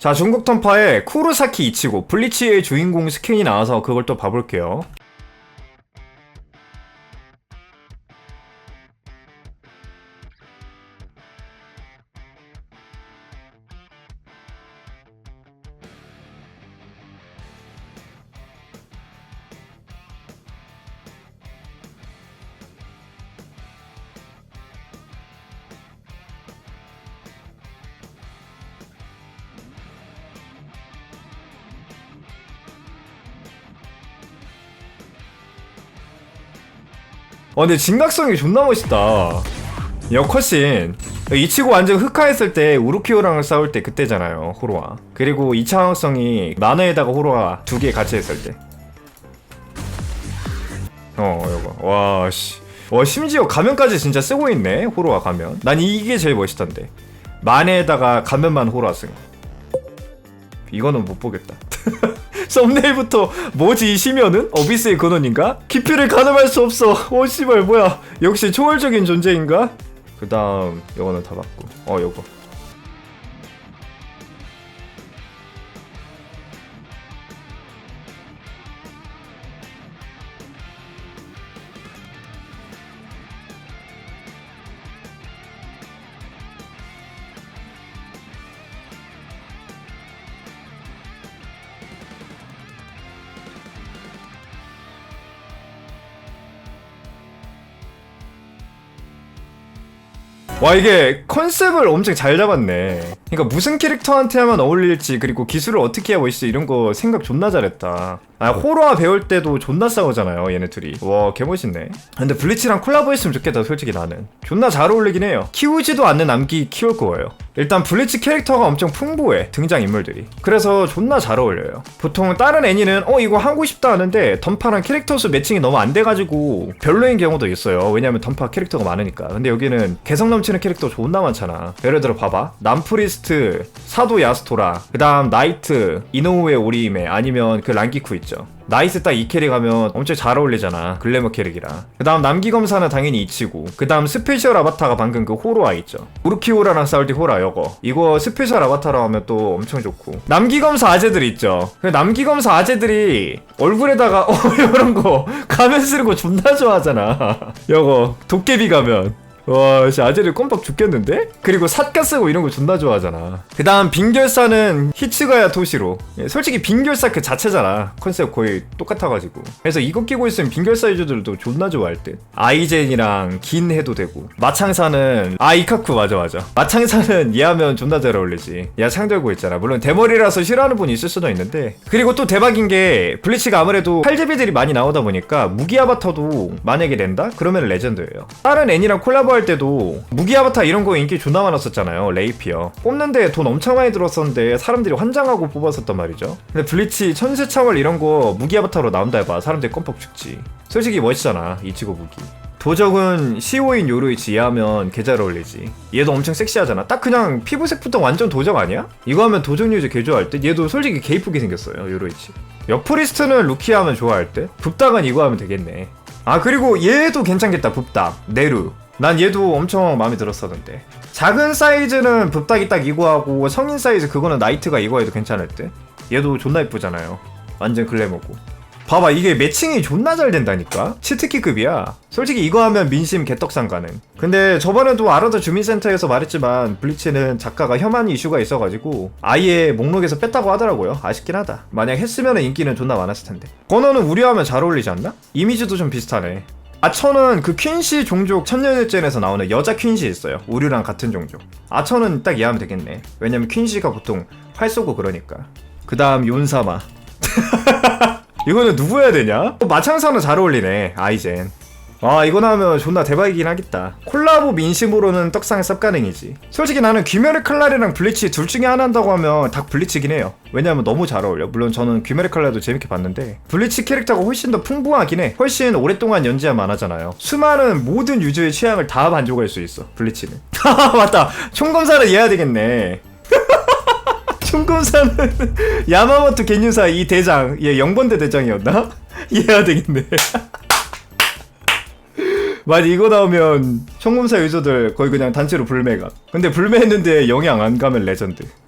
자, 중국 턴파에 쿠르사키 이치고 블리치의 주인공 스킨이 나와서 그걸 또 봐볼게요. 어, 근데 진각성이 존나 멋있다. 역컷신. 이치고 완전 흑화했을 때 우루키오랑 싸울 때 그때잖아요, 호로와. 그리고 이창학성이 만화에다가 호로와 두개 같이 했을 때. 어, 이거. 와, 씨. 와, 심지어 가면까지 진짜 쓰고 있네, 호로와 가면. 난 이게 제일 멋있던데. 만에다가 가면만 호로와 쓴 거. 이거는 못 보겠다. 썸네일부터 뭐지 이 심연은? 어비스의 근원인가? 깊이를 가늠할 수 없어 오 씨발 뭐야 역시 초월적인 존재인가? 그 다음 요거는 다 봤고 어 요거 와 이게 컨셉을 엄청 잘 잡았네 그러니까 무슨 캐릭터한테 하면 어울릴지 그리고 기술을 어떻게 해야 멋있지 이런 거 생각 존나 잘했다. 아 호러와 배울 때도 존나 싸우잖아요 얘네 둘이. 와 개멋있네. 근데 블리치랑 콜라보 했으면 좋겠다 솔직히 나는. 존나 잘 어울리긴 해요. 키우지도 않는 암기 키울 거예요. 일단 블리치 캐릭터가 엄청 풍부해 등장 인물들이. 그래서 존나 잘 어울려요. 보통 다른 애니는 어 이거 하고 싶다 하는데 던파랑 캐릭터 수 매칭이 너무 안 돼가지고 별로인 경우도 있어요. 왜냐면 던파 캐릭터가 많으니까. 근데 여기는 개성 넘치는 캐릭터 존나 많잖아. 예를 들어 봐봐. 남프리스 트 사도 야스토라 그 다음 나이트 이노우에 오리히메 아니면 그 란기쿠 있죠. 나이스 딱 이 캐릭 하면 엄청 잘 어울리잖아 글래머 캐릭이라 그 다음 남기검사는 당연히 이치고 그 다음 스페셜 아바타가 방금 그 호로아 있죠. 우르키오라랑 싸울 때 호라 이거 이거 스페셜 아바타로 하면 또 엄청 좋고. 남기검사 아재들 있죠. 그 남기검사 아재들이 얼굴에다가 어 이런 거 가면 쓰는 거 존나 좋아하잖아. 이거 도깨비 가면 와, 씨 아재를 껌뻑 죽겠는데? 그리고 삿가 쓰고 이런 거 존나 좋아하잖아. 그 다음 빙결사는 히츠가야 토시로. 예, 솔직히 빙결사 그 자체잖아. 컨셉 거의 똑같아가지고. 그래서 이거 끼고 있으면 빙결사 유저들도 존나 좋아할 듯. 아이젠이랑 긴 해도 되고. 마창사는, 아, 이카쿠 맞아, 맞아. 마창사는 얘 하면 존나 잘 어울리지. 얘 창들고 있잖아. 물론 대머리라서 싫어하는 분이 있을 수도 있는데. 그리고 또 대박인 게, 블리치가 아무래도 칼제비들이 많이 나오다 보니까 무기 아바타도 만약에 낸다? 그러면 레전드예요. 다른 애니랑 콜라보 할 때도 무기 아바타 이런 거 인기 존나 많았었잖아요. 레이피어. 뽑는데 돈 엄청 많이 들었었는데 사람들이 환장하고 뽑았었단 말이죠. 근데 블리치 천세창월 이런 거 무기 아바타로 나온다 해봐. 사람들이 껌뻑 죽지. 솔직히 멋있잖아. 이치고 무기. 도적은 시오인 요루이치 얘하면 개잘 어울리지 얘도 엄청 섹시하잖아 딱 그냥 피부색부터 완전 도적 아니야? 이거 하면 도적 유저 개 좋아할 듯 얘도 솔직히 개 이쁘게 생겼어요 요루이치 역프리스트는 루키 하면 좋아할 듯 붓닥은 이거 하면 되겠네 아 그리고 얘도 괜찮겠다 붓닥 네루 난 얘도 엄청 마음에 들었었는데 작은 사이즈는 붓닥이 딱 이거 하고 성인 사이즈 그거는 나이트가 이거 해도 괜찮을 듯. 얘도 존나 이쁘잖아요. 완전 글래머고. 봐봐 이게 매칭이 존나 잘 된다니까? 치트키급이야. 솔직히 이거 하면 민심 개떡상 가능. 근데 저번에도 아라드 주민센터에서 말했지만 블리치는 작가가 혐한 이슈가 있어가지고 아예 목록에서 뺐다고 하더라고요. 아쉽긴 하다. 만약 했으면 인기는 존나 많았을 텐데. 건어는 우려하면 잘 어울리지 않나? 이미지도 좀 비슷하네 아처는 그 퀸시 종족 천년일전에서 나오는 여자 퀸시 있어요. 우류랑 같은 종족. 아처는 딱 이해하면 되겠네. 왜냐면 퀸시가 보통 활 쏘고 그러니까. 그 다음 윤사마 이거는 누구 해야 되냐? 또 마창사는 잘 어울리네 아이젠 아 이거 나오면 존나 대박이긴 하겠다. 콜라보 민심으로는 떡상의 쌉가능이지. 솔직히 나는 귀멸의 칼날이랑 블리치 둘 중에 하나 한다고 하면 닭 블리치긴 해요. 왜냐면 너무 잘 어울려. 물론 저는 귀멸의 칼날도 재밌게 봤는데 블리치 캐릭터가 훨씬 더 풍부하긴 해. 훨씬 오랫동안 연재한 만화잖아요. 수많은 모든 유저의 취향을 다 만족할 수 있어 블리치는. 아 맞다. 총검사는 이해해야 되겠네. 총검사는 야마모토 겐유사 이 대장 얘 영번대 대장이었나? 이해해야 되겠네 맞아 이거 나오면 총검사 유저들 거의 그냥 단체로 불매가. 근데 불매했는데 영향 안 가면 레전드